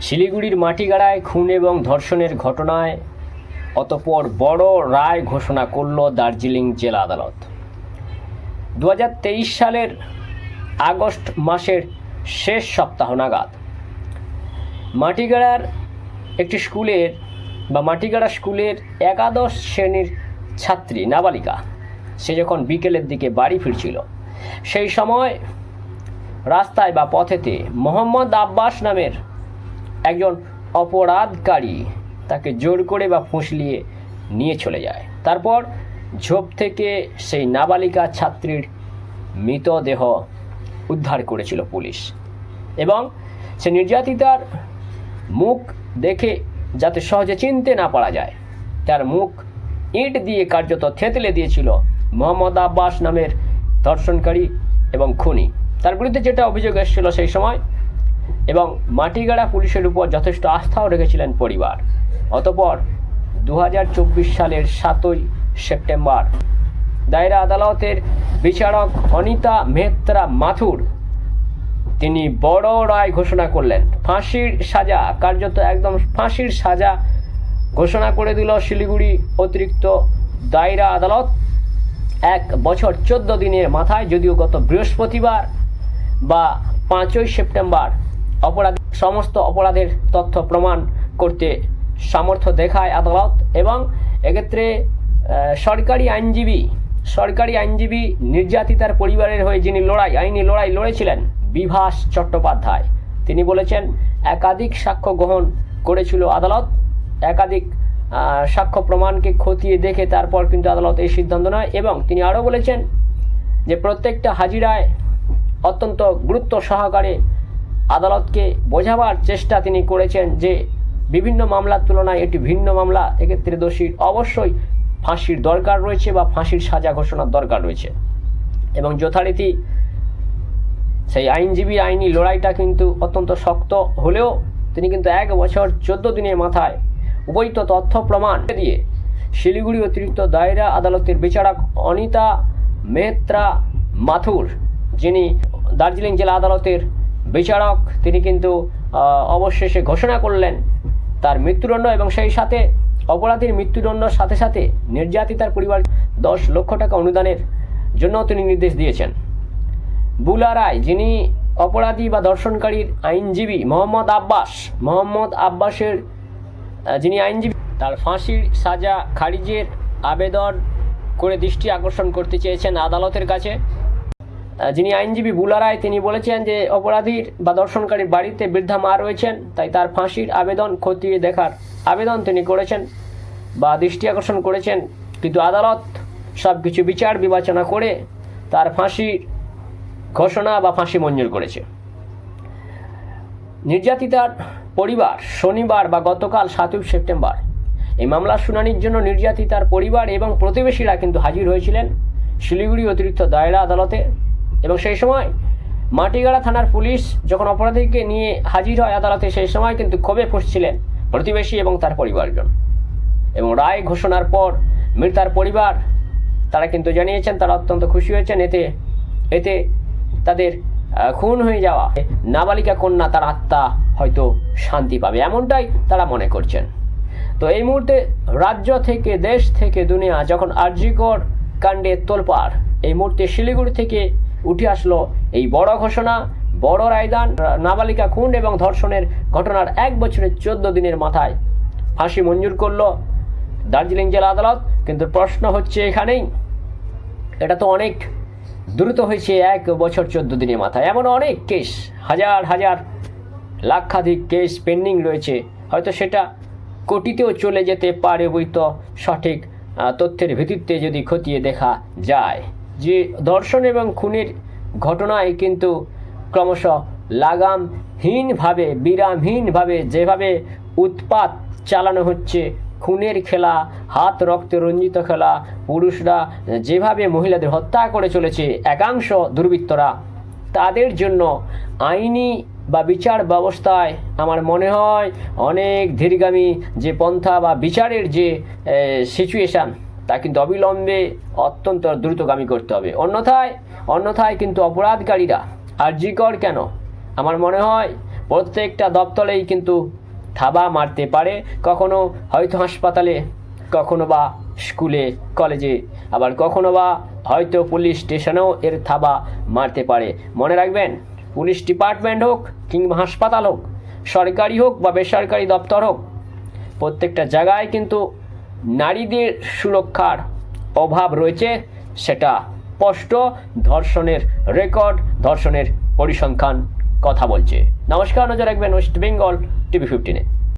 শিলিগুড়ির মাটিগাড়ায় খুন এবং ধর্ষণের ঘটনায় অতপর বড় রায় ঘোষণা করল দার্জিলিং জেলা আদালত। দু হাজার তেইশ সালের আগস্ট মাসের শেষ সপ্তাহ নাগাদ মাটিগাড়ার একটি স্কুলের বা মাটিগাড়া স্কুলের একাদশ শ্রেণির ছাত্রী, নাবালিকা, সে যখন বিকেলের দিকে বাড়ি ফিরছিল, সেই সময় রাস্তায় বা পথেতে মোহাম্মদ আব্বাস নামের একজন অপরাধকারী তাকে জোর করে বা ফুঁসলিয়ে নিয়ে চলে যায়। তারপর ঝোপ থেকে সেই নাবালিকা ছাত্রীর মৃতদেহ উদ্ধার করেছিল পুলিশ এবং সে নির্যাতিতার মুখ দেখে যাতে সহজে চিনতে না পারা যায়, তার মুখ ইট দিয়ে কার্যত থেতলে দিয়েছিল মোহাম্মদ আব্বাস নামের ধর্ষণকারী এবং খুনি। তার বিরুদ্ধে যেটা অভিযোগ এসেছিল সেই সময় এবং মাটিগাড়া পুলিশের উপর যথেষ্ট আস্থাও রেখেছিলেন পরিবার। অতপর দু হাজার চব্বিশ সালের সাতই সেপ্টেম্বর, দায়রা আদালতের বিচারক অনিতা মেহত্রা মাথুর, তিনি বড় রায় ঘোষণা করলেন। ফাঁসির সাজা, কার্যত একদম ফাঁসির সাজা ঘোষণা করে দিল শিলিগুড়ি অতিরিক্ত দায়রা আদালত। এক বছর চোদ্দ দিনের মাথায়, যদিও গত বৃহস্পতিবার বা পাঁচই সেপ্টেম্বর অপরাধ সমস্ত অপরাধের তথ্য প্রমাণ করতে সামর্থ্য দেখায় আদালত এবং এক্ষেত্রে সরকারি আইনজীবী সরকারি আইনজীবী নির্যাতিতার পরিবারের হয়ে যিনি লড়াই আইনি লড়াই লড়েছিলেন, বিভাস চট্টোপাধ্যায়। তিনি বলেছেন, একাধিক সাক্ষ্য গ্রহণ করেছিল আদালত। একাধিক সাক্ষ্য প্রমাণকে খতিয়ে দেখে তারপর কিন্তু আদালত এই সিদ্ধান্ত নেয় এবং তিনি আরও বলেছেন যে প্রত্যেকটা হাজিরায় অত্যন্ত গুরুত্ব সহকারে আদালতকে বোঝাবার চেষ্টা তিনি করেছেন যে বিভিন্ন মামলার তুলনায় এটি ভিন্ন মামলা। এক্ষেত্রে দোষীর অবশ্যই ফাঁসির দরকার রয়েছে বা ফাঁসির সাজা ঘোষণার দরকার রয়েছে। এবং যথারীতি সেই আইনজীবী আইনি লড়াইটা কিন্তু অত্যন্ত শক্ত হলেও তিনি কিন্তু এক বছর চোদ্দ দিনের মাথায় উপযুক্ত তথ্য প্রমাণ দিয়ে শিলিগুড়ি অতিরিক্ত দায়রা আদালতের বিচারক অনিতা মেহত্রা মাথুর, যিনি দার্জিলিং জেলা আদালতের বিচারক, তিনি কিন্তু অবশেষে ঘোষণা করলেন তার মৃত্যুদণ্ড এবং সেই সাথে অপরাধীর মৃত্যুদণ্ডর সাথে সাথে নির্যাতিতার পরিবার দশ লক্ষ টাকা অনুদানের জন্য তিনি নির্দেশ দিয়েছেন। বুলা রায়, যিনি অপরাধী বা দর্শনকারীর আইনজীবী, মোহাম্মদ আব্বাস, মোহাম্মদ আব্বাসের যিনি আইনজীবী, তার ফাঁসির সাজা খারিজের আবেদন করে দৃষ্টি আকর্ষণ করতে চেয়েছেন আদালতের কাছে। যিনি আইনজীবী বুলা রায়, তিনি বলেছেন যে অপরাধীর বা দর্শনকারীর বাড়িতে বৃদ্ধা মা রয়েছেন, তাই তার ফাঁসির আবেদন খতিয়ে দেখার আবেদন তিনি করেছেন বা দৃষ্টি আকর্ষণ করেছেন। কিন্তু আদালত সব কিছু বিচার বিবেচনা করে তার ফাঁসির ঘোষণা বা ফাঁসি মঞ্জুর করেছে। নির্যাতিতার পরিবার শনিবার বা গতকাল সাতই সেপ্টেম্বর। এই মামলার শুনানির জন্য নির্যাতিতার পরিবার এবং প্রতিবেশীরা কিন্তু হাজির হয়েছিলেন। শিলিগুড়ি অতিরিক্ত দায়রা আদালতে এবং সেই সময় মাটিগাড়া থানার পুলিশ যখন অপরাধীকে নিয়ে হাজির হয় আদালতে, সেই সময় কিন্তু ক্ষোভে ফুসছিলেন প্রতিবেশী এবং তার পরিবারজন। এবং রায় ঘোষণার পর মৃতার পরিবার, তারা কিন্তু জানিয়েছেন তারা অত্যন্ত খুশি হয়েছেন। এতে এতে তাদের খুন হয়ে যাওয়া নাবালিকা কন্যা তার আত্মা হয়তো শান্তি পাবে এমনটাই তারা মনে করছেন। তো এই মুহূর্তে রাজ্য থেকে, দেশ থেকে দুনিয়া যখন আর্যিকর কাণ্ডে তোলপাড়, এই মুহূর্তে শিলিগুড়ি থেকে উঠে আসলো এই বড় ঘোষণা, বড় রায়দান, নাবালিকা খুন এবং ধর্ষণের ঘটনার এক বছরের চোদ্দ দিনের মাথায়। ফাঁসি মঞ্জুর করল দার্জিলিং জেলা আদালত, কিন্তু প্রশ্ন হচ্ছে এখানেই। এটা তো অনেক দ্রুত হয়েছে এক বছর চোদ্দ দিনের মাথায়। এমন অনেক কেস, হাজার হাজার লাক্ষাধিক কেস পেন্ডিং রয়েছে। হয়তো সেটা কোটিতেও চলে যেতে পারে বই তো সঠিক তথ্যের ভিত্তিতে যদি খতিয়ে দেখা যায়। যে ধর্ষণ এবং খুনের ঘটনায় কিন্তু ক্রমশ লাগামহীনভাবে, বিরামহীনভাবে যেভাবে উৎপাত চালানো হচ্ছে, খুনের খেলা, হাত রক্তে রঞ্জিত খেলা, পুরুষরা যেভাবে মহিলাদের হত্যা করে চলেছে, একাংশ দুর্বৃত্তরা, তাদের জন্য আইনি বা বিচার ব্যবস্থায় আমার মনে হয় অনেক ধীরগামী যে পন্থা বা বিচারের যে সিচুয়েশান তা কিন্তু অবিলম্বে অত্যন্ত দ্রুতগামী করতে হবে। অন্যথায় অন্যথায় কিন্তু অপরাধকারীরা আর্যিকর কেন? আমার মনে হয় প্রত্যেকটা দপ্তরেই কিন্তু থাবা মারতে পারে। কখনো হয়তো হাসপাতালে, কখনো বা স্কুলে, কলেজে, আবার কখনো বা হয়তো পুলিশ স্টেশনেও এর থাবা মারতে পারে। মনে রাখবেন, পুলিশ ডিপার্টমেন্ট হোক কিংবা হাসপাতাল হোক, সরকারি হোক বা বেসরকারি দপ্তর হোক, প্রত্যেকটা জায়গায় কিন্তু নারীদের সুরক্ষার অভাব রয়েছে, সেটা স্পষ্ট। ধর্ষণের রেকর্ড, ধর্ষণের পরিসংখ্যান কথা বলছে। নমস্কার, নজর রাখবেন ওয়েস্ট বেঙ্গল টিভি ফিফটিনে